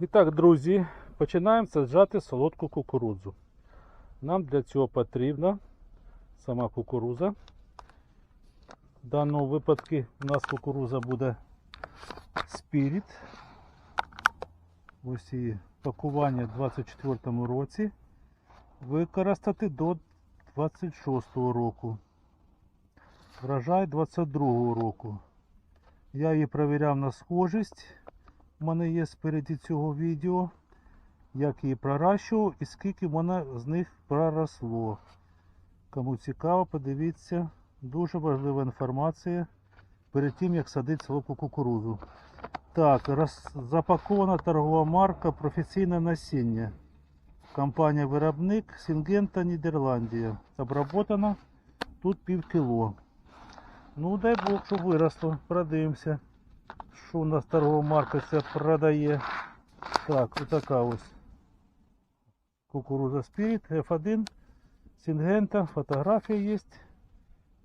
І так, друзі, починаємо саджати солодку кукурудзу. Нам для цього потрібна сама кукуруза. В даному випадку у нас кукуруза буде Spirit. Ось її пакування в 24 році. Використати до 26 року. Врожай 22 року. Я її перевіряв на схожість. У мене є спереді цього відео. Як її проращував і скільки вона з них проросло. Кому цікаво, подивіться. Дуже важлива інформація перед тим, як садити солодку кукурузу. Так, роз... запакована торгова марка професійне насіння. Компанія виробник Сінгента Нідерландія. Обработана тут пів кіло. Ну дай Бог, щоб виросло. Продивимося. Що у нас торгова марка ця продає. Так, отака ось. Кукуруза Spirit F1. Сінгента. Фотографія є.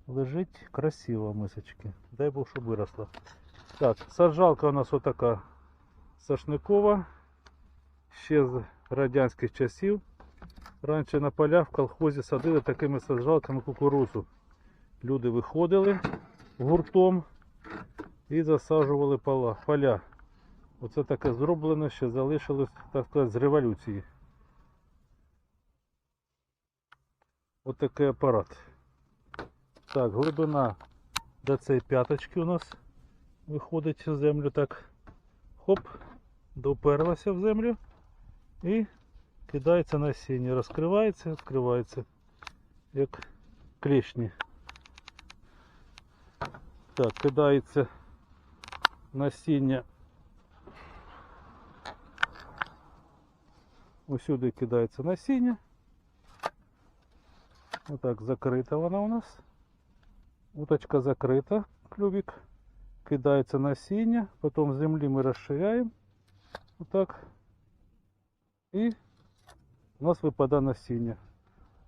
Лежить красиво мисочки. Дай Бог, щоб виросла. Так, саджалка у нас отака сашникова. Ще з радянських часів. Раніше на полях в колхозі садили такими саджалками кукурузу. Люди виходили гуртом і засаджували поля. Оце таке зроблено, що залишилось, так сказати, з революції. Ось такий апарат. Так, глибина до цієї п'яточки у нас виходить в землю так. Хоп, доперлася в землю і кидається насіння. Розкривається, відкривається, як клешні. Так, кидається насіння. Усюди кидається насіння. Отак закрита вона у нас. Уточка закрита, клювик. Кидається насіння, потім з землі ми розширяємо. Отак. І у нас випадає насіння.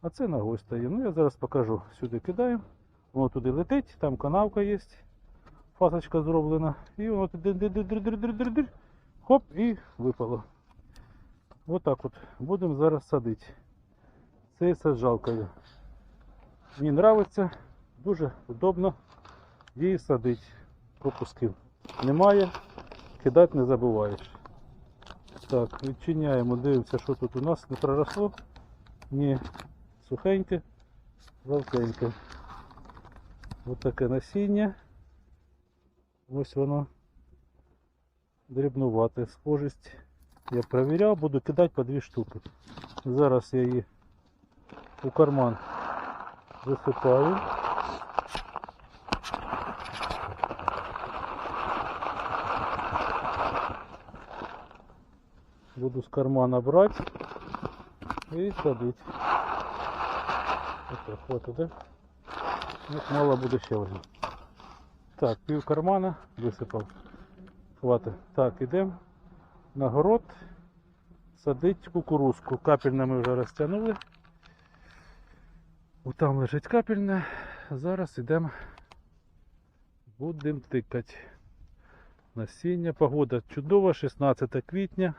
А це ногою стає. Ну я зараз покажу. Сюди кидаємо. Воно туди летить, там канавка є. Фасочка зроблена. І воно. Хоп, і випало. Отак от. Будемо зараз садити. Це саджалкою. Мені подобається. Дуже удобно її садити. Пропусків немає. Кидати не забуваєш. Так, відчиняємо, дивимося, що тут у нас не проросло. Ні, сухеньке, жовтеньке. Ось таке насіння. Ось воно дрібнувате. Схожість. Я перевіряв, буду кидати по дві штуки. Зараз я її у карман висипаю. Буду з кармана брати і садити. Ось хватить, да? Мало буде ще один. Так, пів кармана висипав. Хватить. Так, ідемо на город садить кукурузку. Капельне ми вже розтягнули. Там лежить капельне. Зараз йдемо. Будемо тикати. Насіння. Погода чудова, 16 квітня.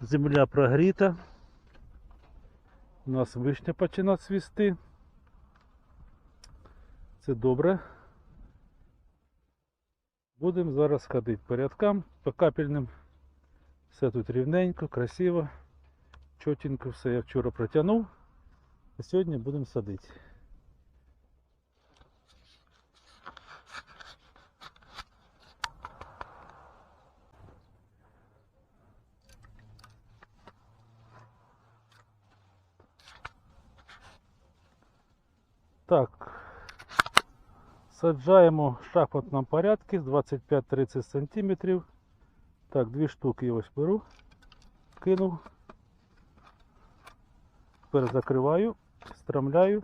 Земля прогріта. У нас вишня починає цвісти. Це добре. Будемо зараз ходити по рядкам, по капельним. Все тут рівненько, красиво, чотенько все я вчора протягнув. А сьогодні будемо садити. Так, саджаємо в шахматному порядку з 25-30 см. Так, дві штуки ось беру, кинув. Тепер закриваю, страмляю.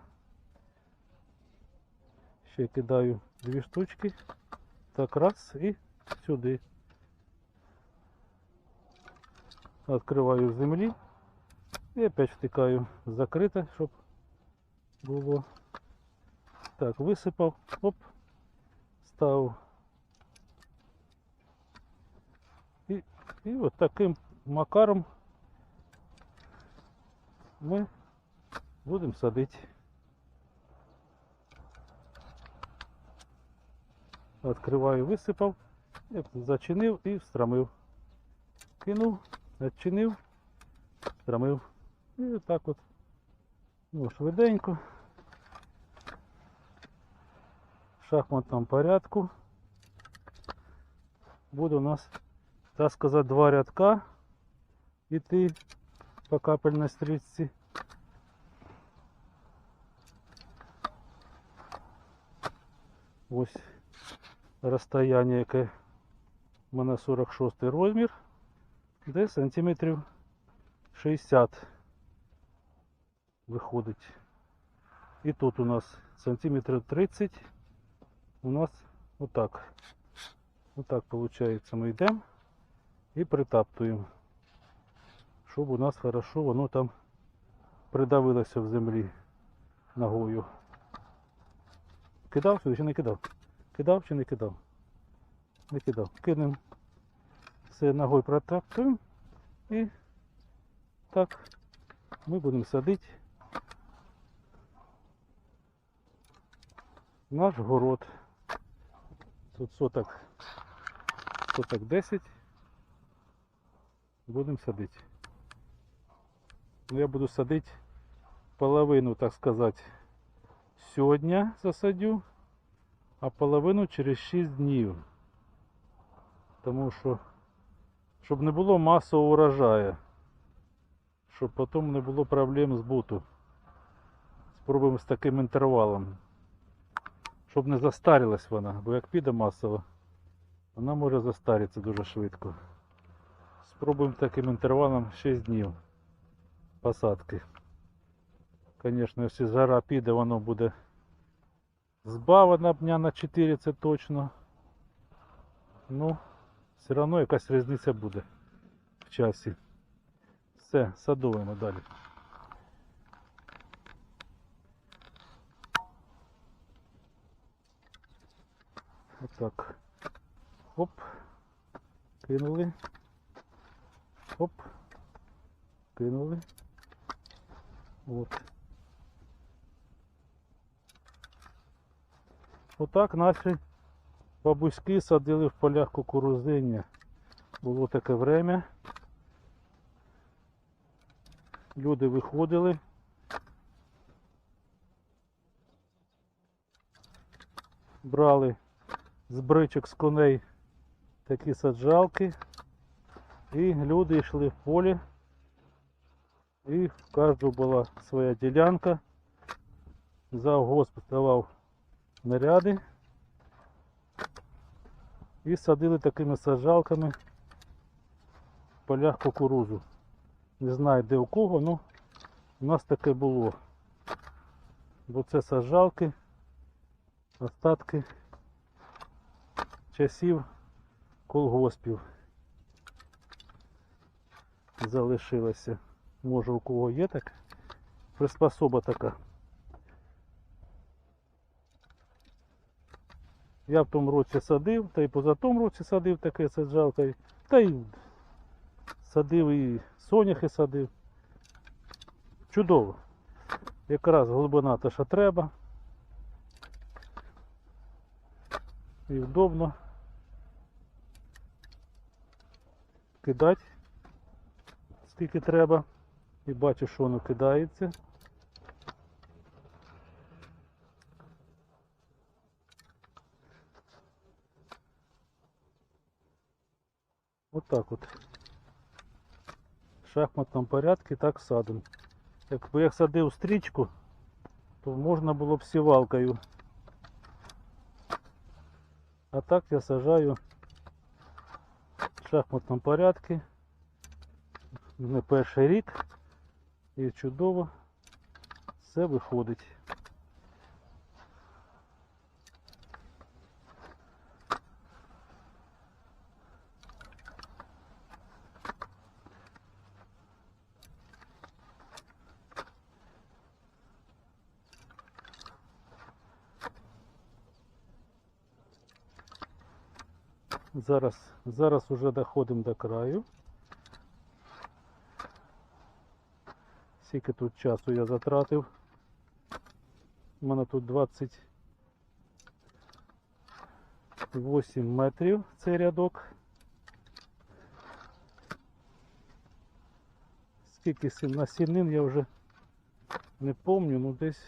Ще кидаю дві штучки. Так, раз і сюди. Відкриваю землі і опять втикаю закрите, щоб було. Так, висипав, оп, став. І, і от таким макаром ми будемо садити. Відкриваю, висипав, зачинив і встромив. Кинув, відчинив, встромив. І отак от. Ну, швиденько. В шахматному порядку. Буде у нас, так сказати, два рядка іти по капельній стрічці. Ось розстояння, яке в мене 46 розмір, де сантиметрів 60 виходить. І тут у нас сантиметрів 30 у нас отак. Отак виходить, ми йдемо і притаптуємо, щоб у нас хорошо воно там придавилося в землі ногою. Кидав сюди чи не кидав? Кидав чи не кидав? Не кидав. Кинемо все ногою протаптуємо і так ми будемо садити наш город. Тут соток, соток 10 будемо садити. Ну, я буду садити половину, так сказати, сьогодні засадю, а половину через 6 днів. Тому що, щоб не було масового урожаю, щоб потім не було проблем збуту. Спробуємо з таким інтервалом. Щоб не застарилась вона, бо як піде масово, вона може застаритися дуже швидко. Спробуємо таким інтервалом 6 днів посадки. Звісно, якщо жара піде, воно буде збавлено дня на 4, це точно. Ну, все одно якась різниця буде в часі. Все, садуємо далі. Отак. Оп. Кинули. Оп. Кинули. От. Отак наші бабуськи садили в полях кукурузиння. Було таке время. Люди виходили. Брали з бричок з коней такі саджалки. І люди йшли в полі. І в кожного була своя ділянка. Завгосп давав наряди. І садили такими саджалками в полях кукурузу. Не знаю де у кого, але у нас таке було. Бо це саджалки, остатки часів колгоспів залишилося. Може у кого є так? Приспособа така. Я в тому році садив, та й поза тому році садив таке саджалка, та й садив і соняхи садив. Чудово. Якраз глибина те, що треба. І вдобно кидати скільки треба. І бачу, що воно кидається. Отак от. В шахматному порядку так садимо. Якби я садив стрічку, то можна було б сівалкою. А так я сажаю в шахматному порядку. Не перший рік і чудово все виходить. Зараз, зараз уже доходимо до краю. Скільки тут часу я затратив. У мене тут 28 метрів цей рядок. Скільки сін- насінин я вже не помню, ну десь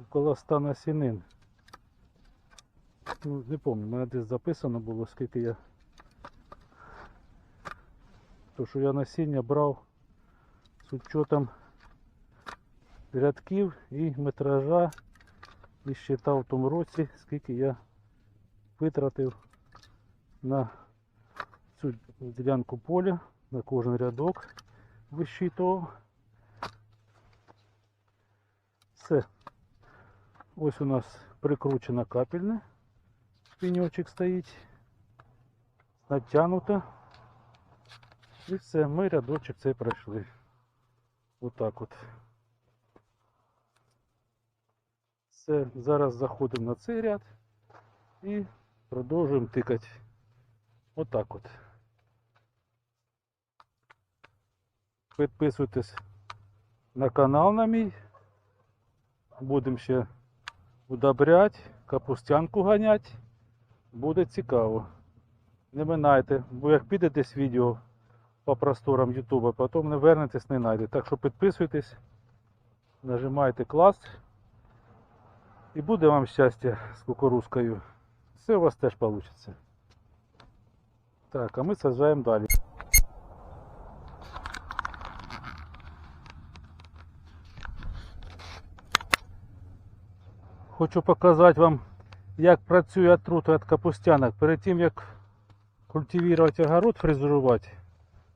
около 100 насінин. Ну, не пам'ятаю, в мене десь записано було, скільки я. То, що я насіння брав з учетом рядків і метража і считав в тому році, скільки я витратив на цю ділянку поля, на кожен рядок висчитував. Все. Ось у нас прикручена капельна. Пеньочек стоїть. Натягнуто. І все, ми рядочок цей пройшли. Отак от. Все, зараз заходимо на цей ряд і продовжуємо тикати. Отак от. Підписуйтесь на канал на мій. Будемо ще удобрять, капустянку ганять. Буде цікаво. Не минайте, бо як піде десь відео по просторам Ютуба, потім не вернетесь, не знайдете. Так що підписуйтесь, нажимайте клас. І буде вам щастя з кукурузкою. Все у вас теж вийде. Так, а ми саджаємо далі. Хочу показати вам, як працює отрута від капустянок. Перед тим як культивувати огород, фрезерувати.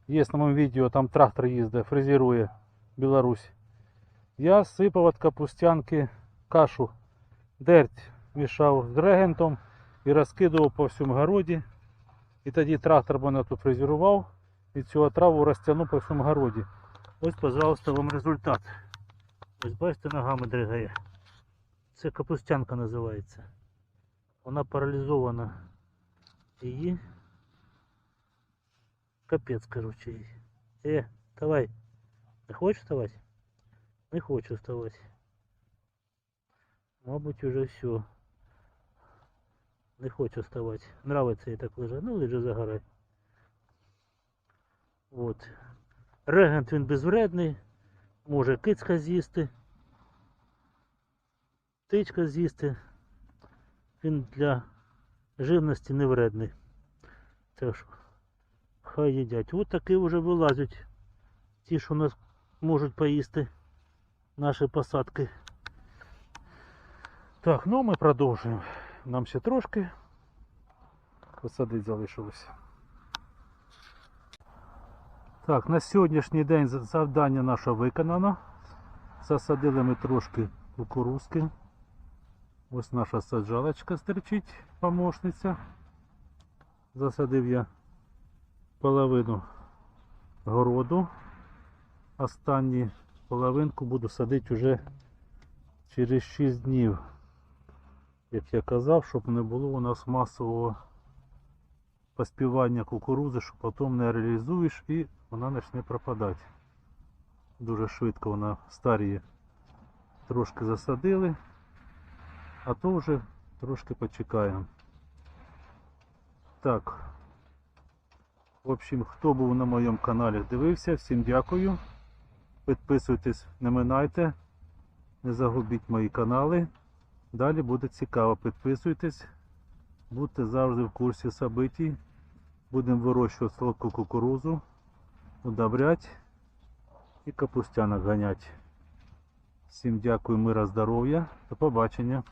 Є на моєму відео, там трактор їздить, фрезерує Білорусь. Я сипав від капустянки кашу, дерть мішав з регентом і розкидував по всьому городі. І тоді трактор мене тут фрезерував і цю отраву розтягнув по всьому городі. Ось, пожалуйста, вам результат. Ось бачите, ногами дригає. Це капустянка називається. Вона паралізована. Її. Капець, короче. їй. Е, давай. Не хочеш вставати? Не хочу вставати. Мабуть, уже все. Не хочу вставати. Нравиться їй так лежати. Ну, лежи загорай. От. Регент він безвредний. Може кицька з'їсти. Птичка з'їсти. Він для живності не вредний. Так що хай їдять. От такі вже вилазять. Ті, що нас можуть поїсти наші посадки. Так, ну ми продовжуємо. Нам ще трошки посадити залишилося. Так, на сьогоднішній день завдання наше виконано. Засадили ми трошки кукурузки. Ось наша саджалочка стерчить, помощниця. Засадив я половину городу. Останню половинку буду садити вже через 6 днів. Як я казав, щоб не було у нас масового поспівання кукурузи, що потім не реалізуєш і вона почне пропадати. Дуже швидко вона старіє. Трошки засадили, а то вже трошки почекаємо. Так. В общем, хто був на моєму каналі, дивився, всім дякую. Підписуйтесь, не минайте, не загубіть мої канали. Далі буде цікаво. Підписуйтесь, будьте завжди в курсі событий. Будемо вирощувати солодку кукурузу, удобрять і капустянок ганять. Всім дякую, мира, здоров'я. До побачення.